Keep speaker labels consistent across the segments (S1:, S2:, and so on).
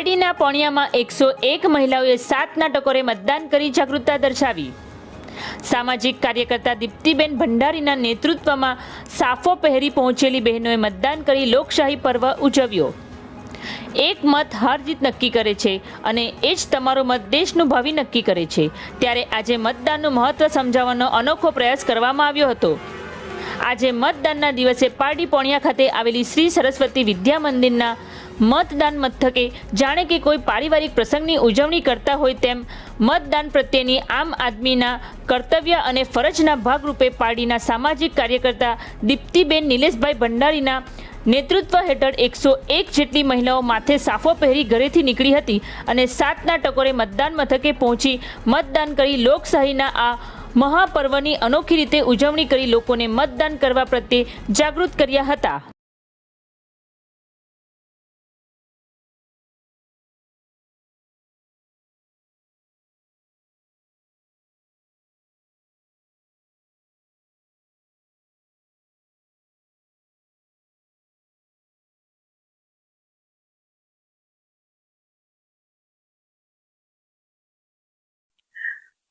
S1: પાટણના પોણિયામાં એકસો એક મહિલાઓએ સાતના ટકોરે મતદાન કરી જાગૃતતા દર્શાવી. સામાજિક કાર્યકર્તા દીપ્તિબેન ભંડારીના નેતૃત્વમાં સાફો પહેરી પહોંચેલી બહેનોએ મતદાન કરી લોકશાહી પર્વ ઉજવ્યો. એક મત હાર જીત નક્કી કરે છે અને એ જ તમારો મત દેશનું ભાવિ નક્કી કરે છે. ત્યારે આજે મતદાનનું મહત્વ સમજાવવાનો અનોખો પ્રયાસ કરવામાં આવ્યો હતો. આજે મતદાનના દિવસે પારડી પોણિયા ખાતે આવેલી શ્રી સરસ્વતી વિદ્યા મંદિરના મતદાન મથકે. જાણે કે કોઈ પારિવારિક પ્રસંગની ઉજવણી કરતા હોય તેમ મતદાન પ્રત્યેની આમ આદમીના કર્તવ્ય અને ફરજના ભાગરૂપે પારડીના સામાજિક કાર્યકર્તા દીપ્તિબેન નિલેશભાઈ ભંડારીના નેતૃત્વ હેઠળ એકસો એક જેટલી મહિલાઓ માથે સાફો પહેરી ઘરેથી નીકળી હતી અને સાતના ટકોરે મતદાન મથકે પહોંચી મતદાન કરી લોકશાહીના આ મહાપર્વની અનોખી રીતે ઉજવણી કરી લોકોને મતદાન કરવા પ્રત્યે જાગૃત કર્યા હતા.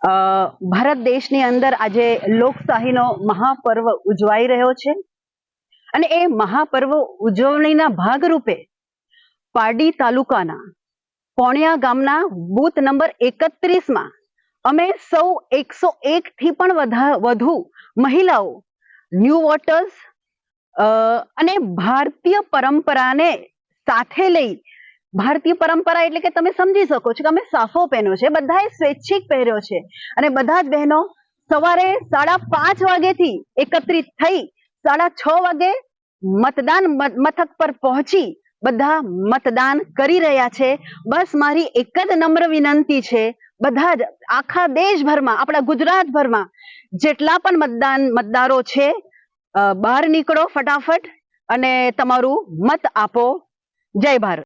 S2: ભારત દેશની અંદર આજે લોકશાહીનો મહાપર્વ ઉજવાઈ રહ્યો છે. અને એ મહાપર્વ ઉજવણીના ભાગરૂપે પારડી તાલુકાના પોણિયા ગામના બૂથ નંબર એકત્રીસમાં અમે સૌ એકસો એક થી પણ વધા- મહિલાઓ, ન્યૂ વોટર્સ અને ભારતીય પરંપરાને સાથે લઈ ભારતીય પરંપરા એટલે કે તમે સમજી શકો છો કે અમે સાફો પહેર્યો છે, બધાએ સ્વૈચ્છિક પહેર્યો છે. અને બધા જ બહેનો સવારે સાડા પાંચ વાગેથી એકત્રિત થઈ સાડા છ વાગે મતદાન મથક પર પહોંચી બધા મતદાન કરી રહ્યા છે. બસ મારી એક જ નમ્ર વિનંતી છે, બધા જ આખા દેશભરમાં, આપણા ગુજરાતભરમાં જેટલા પણ મતદાન, મતદારો છે બહાર નીકળો ફટાફટ અને તમારું મત આપો. જય ભારત.